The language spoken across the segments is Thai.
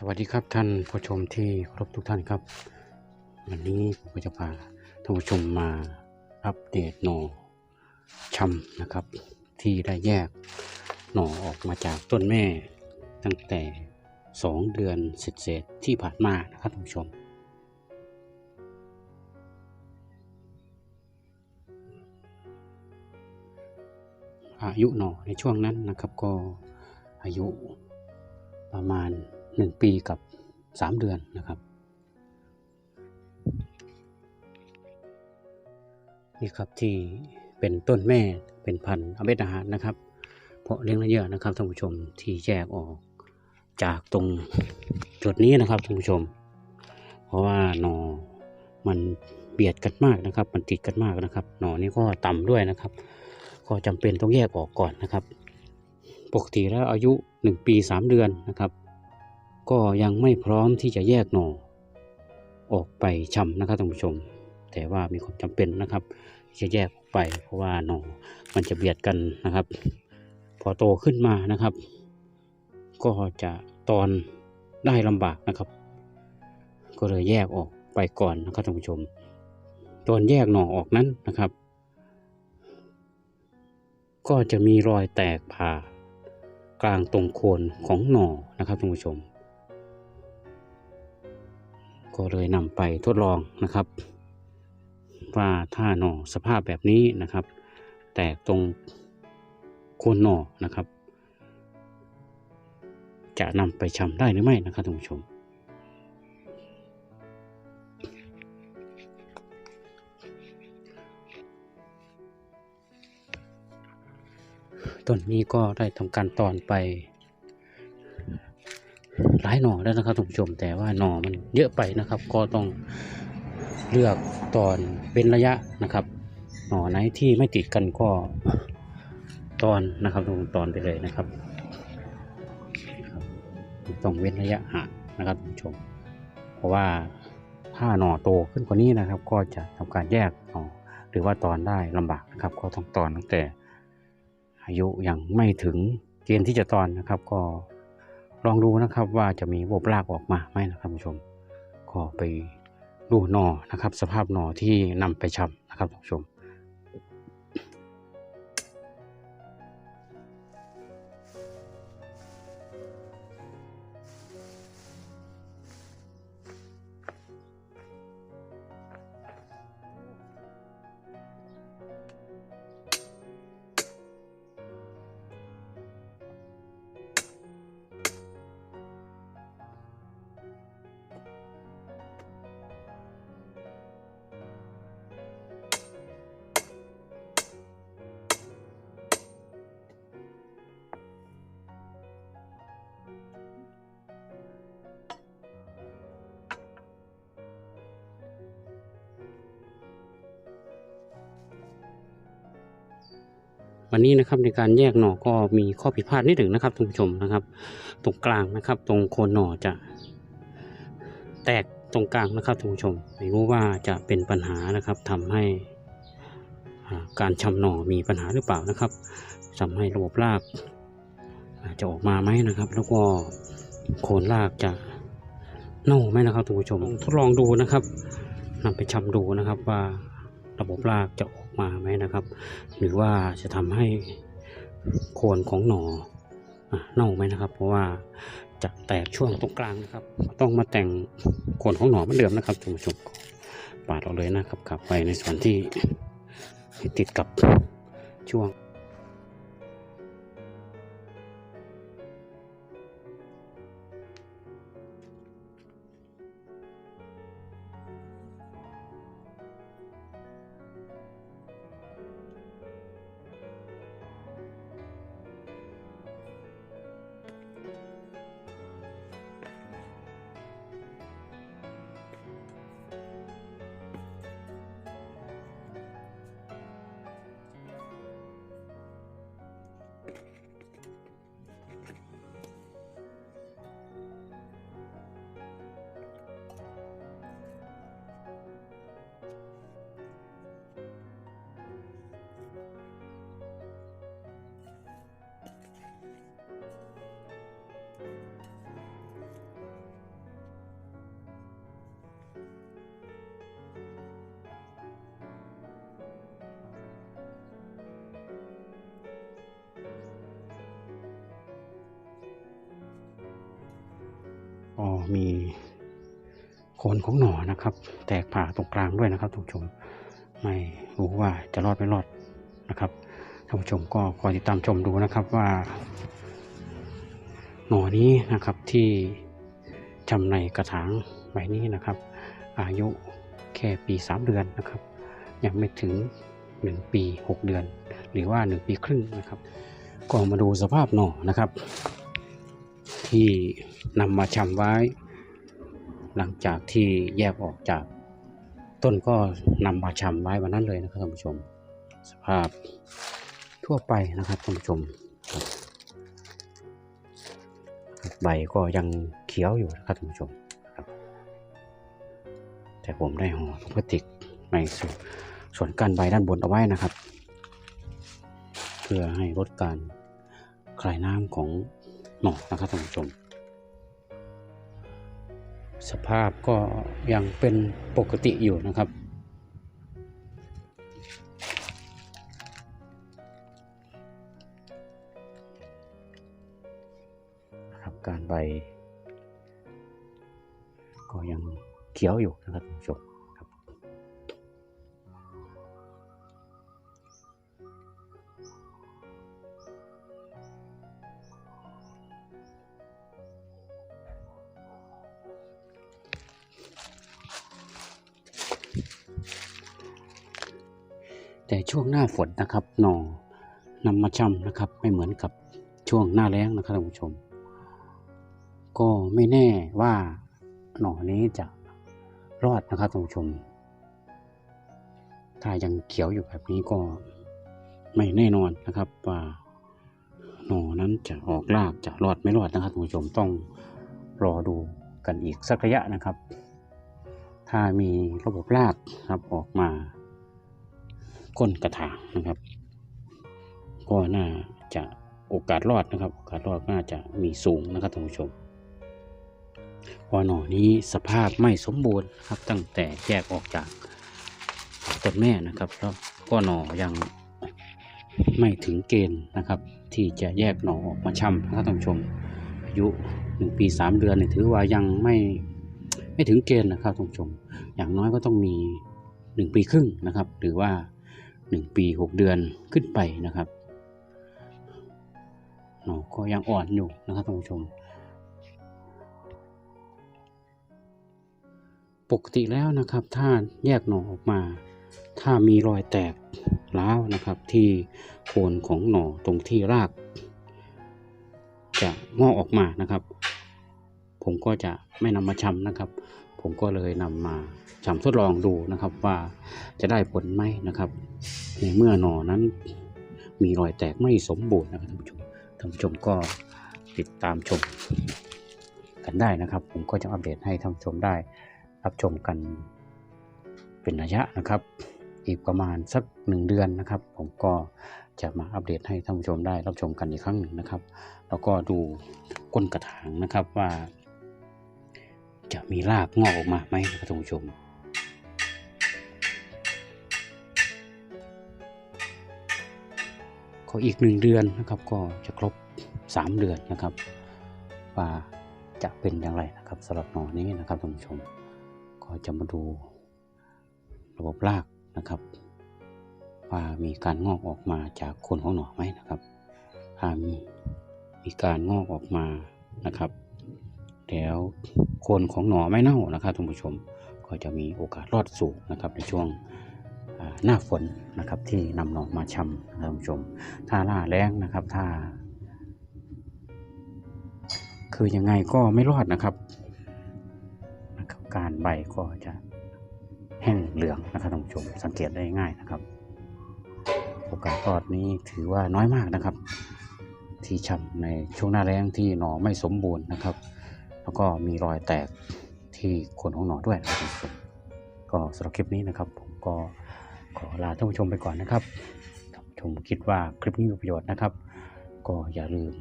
สวัสดีครับท่านผู้ชมที่ครพทุกท่านครับ วันนี้ผมก็จะพาท่านผู้ชมมาอัปเดตหน่อชำนะครับ ที่ได้แยกหน่อออกมาจากต้นแม่ ตั้งแต่สองเดือนเศษๆที่ผ่านมานะครับท่านผู้ชม อายุหน่อในช่วงนั้นนะครับก็อายุประมาณ 1 ปีกับ 3 เดือนนะครับนี่ครับที่เป็นต้นแม่เป็นพันธุ์อเมดอาหารนะครับ เพราะเลี้ยงเยอะนะครับท่านผู้ชมที่แยกออกจากตรงจุดนี้นะครับท่านผู้ชม เพราะว่าหนอมันเบียดกันมากนะครับ มันติดกันมากนะครับ หนอนี้ก็ต่ำด้วยนะครับ ก็จำเป็นต้องแยกออกก่อนนะครับ ปกติแล้วอายุ 1 ปี 3 เดือนนะครับ ก็ยังไม่พร้อมที่จะแยกหน่อ ออกไปชำนะครับท่านผู้ชม แต่ว่ามีความจำเป็นนะครับที่จะแยกออกไป เพราะว่าหน่อมันจะเบียดกันนะครับ พอโตขึ้นมานะครับ ก็จะตอนได้ลำบากนะครับ ก็เลยแยกออกไปก่อนนะครับท่านผู้ชม ตอนแยกหน่อออกนั้นนะครับ ก็จะมีรอยแตกผ่ากลางตรงโคนของหน่อนะครับท่านผู้ชม ก็เลยนำไปทดลองนะครับ ว่าถ้าหน่อสภาพแบบนี้นะครับ แตกตรงโคนหน่อนะครับ จะนำไปชำได้หรือไม่นะครับท่านผู้ชมต้นนี้ก็ได้ทำการตอนไป หลายหน่อแล้วนะครับท่านผู้ชม แต่ว่าหน่อมันเยอะไปนะครับ ก็ต้องเลือกตอนเป็นระยะนะครับ หน่อไหนที่ไม่ติดกันก็ตอนนะครับตรงตอนไปเลยนะครับ ต้องเว้นระยะห่างนะครับท่านผู้ชม เพราะว่าถ้าหน่อโตขึ้นกว่านี้นะครับ ก็จะทำการแยกหน่อหรือว่าตอนได้ลำบากนะครับ ก็ต้องตอนตั้งแต่อายุยังไม่ถึงเกณฑ์ที่จะตอนนะครับก็ ลองดูนะครับว่าจะมีบบรากออกมาไหมนะครับผู้ชมก็ไปดูหน่อนะครับ สภาพหน่อที่นำไปชำนะครับผู้ชม วันนี้นะครับในการแยกหน่อก็มีข้อผิดพลาดนิดหนึ่งนะครับท่านผู้ชมนะครับ ตรงกลางนะครับ ตรงโคนหน่อจะ แตกตรงกลางนะครับท่านผู้ชม ไม่รู้ว่าจะเป็นปัญหานะครับทำให้การชำหน่อมีปัญหาหรือเปล่านะครับทำให้ระบบรากจะออกมาไหมนะครับ แล้วก็โคนรากจะเน่าไหมนะครับท่านผู้ชมทดลองดูนะครับนำไปชำดูนะครับว่าระบบรากจะออก มาไหมนะครับ หรือว่าจะทำให้โคนของหน่อเน่าไหมนะครับ เพราะว่าจะแตกช่วงตรงกลางนะครับ ต้องมาแต่งโคนของหน่อเหมือนเดิมนะครับท่านผู้ชมปาดออกเลยนะครับกลับไปในส่วนที่ติดกับช่วง มีโคนของหน่อนะครับ แตกผ่าตรงกลางด้วยนะครับท่านผู้ชม ไม่รู้ว่าจะรอดไม่รอดนะครับท่านผู้ชมก็คอยติดตามชมดูนะครับว่า หน่อนี้นะครับที่จำในกระถางใบนี้นะครับ อายุแค่ปี 3 เดือนนะครับ ยังไม่ถึง 1 ปี 6 เดือน หรือว่า 1 ปีครึ่งนะครับ ก็มาดูสภาพหน่อนะครับ ที่นำมาชำไว้ หลังจากที่แยกออกจากต้นก็นำมาชำไว้วันนั้นเลยนะครับท่านผู้ชม สภาพทั่วไปนะครับท่านผู้ชม ใบก็ยังเขียวอยู่นะครับท่านผู้ชมแต่ผมได้ห่อพลาสติกในส่วนส่วนการใบด้านบนเอาไว้นะครับ เพื่อให้ลดการคลายน้ำของ หน่อนะครับท่านผู้ชม สภาพก็ยังเป็นปกติอยู่นะครับนะครับการใบ ก็ยังเขียวอยู่นะครับท่านผู้ชม ช่วงหน้าฝนนะครับหน่อนำมาช่ำนะครับ ไม่เหมือนกับช่วงหน้าแล้งนะครับท่านผู้ชม ก็ไม่แน่ว่าหน่อนี้จะรอดนะครับท่านผู้ชม ถ้ายังเขียวอยู่แบบนี้ก็ไม่แน่นอนนะครับว่าหน่อนั้นจะออกรากจะรอดไม่รอดนะครับท่านผู้ชมต้องรอดูกันอีกสักระยะนะครับ ถ้ามีระบบรากครับออกมา ก้นกระถางนะครับ ก็น่าจะโอกาสรอดนะครับ โอกาสรอดน่าจะมีสูงนะครับท่านผู้ชมพอหน่อนี้สภาพไม่สมบูรณ์ครับตั้งแต่แยกออกจากต้นแม่นะครับแล้วก็หน่อยังไม่ถึงเกณฑ์นะครับ ที่จะแยกหน่อออกมาช่ำนะครับท่านผู้ชมอายุหนึ่งปีสามเดือนเนี่ยถือว่ายังไม่ไม่ถึงเกณฑ์นะครับท่านผู้ชม อย่างน้อยก็ต้องมีหนึ่งปีครึ่งนะครับ หรือว่า หนึ่งปีหกเดือนขึ้นไปนะครับหน่อก็ยังอ่อนอยู่นะครับท่านผู้ชม ปกติแล้วนะครับถ้าแยกหน่อออกมา ถ้ามีรอยแตกร้าวนะครับ ที่โคนของหน่อตรงที่ราก จะงอกออกมานะครับ ผมก็จะไม่นำมาชำนะครับ ผมก็เลยนำมาชำทดลองดูนะครับว่าจะได้ผลไหมนะครับ ในเมื่อหนอนั้นมีรอยแตกไม่สมบูรณ์นะครับท่านผู้ชมท่านผู้ชมก็ติดตามชมกันได้นะครับ ผมก็จะอัปเดตให้ท่านผู้ชมได้รับชมกันเป็นระยะนะครับ อีกประมาณสักหนึ่งเดือนนะครับ ผมก็จะมาอัปเดตให้ท่านผู้ชมได้รับชมกันอีกครั้งหนึ่งนะครับ แล้วก็ดูก้นกระถางนะครับว่า จะมีรากงอกออกมาไหมนะครับท่านผู้ชม ก็อีกหนึ่งเดือนนะครับก็จะครบสามเดือนนะครับว่าจะเป็นอย่างไรนะครับสำหรับหนอนี้นะครับท่านผู้ชม ก็จะมาดูระบบรากนะครับว่ามีการงอกออกมาจากโคนของหนอไหมนะครับถ้ามีมีการงอกออกมานะครับ แล้วโคนของหน่อไม่เน่านะครับท่านผู้ชมก็จะมีโอกาสรอดสูงนะครับในช่วงหน้าฝนนะครับที่นำหน่อมาชำนะครับท่านผู้ชม ถ้าหน้าแล้งนะครับถ้า คือยังไงก็ไม่รอดนะครับนะครับ การใบก็จะแห้งเหลืองนะครับท่านผู้ชม สังเกตได้ง่ายนะครับ โอกาสรอดนี้ถือว่าน้อยมากนะครับ ที่ชำในช่วงหน้าแล้งที่หน่อไม่สมบูรณ์นะครับ แล้วก็มีรอยแตกที่โคนของหน่อด้วยนะครับก็สำหรับคลิปนี้นะครับผมก็ขอลาท่านผู้ชมไปก่อนนะครับท่านผู้ชมคิดว่าคลิปนี้มีประโยชน์นะครับ ก็อย่าลืม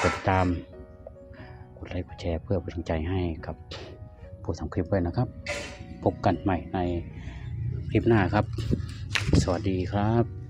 กดติดตามกดไลค์กดแชร์เพื่อเป็นกำลังใจให้กับผู้ทำคลิปด้วยนะครับ พบกันใหม่ในคลิปหน้าครับ สวัสดีครับ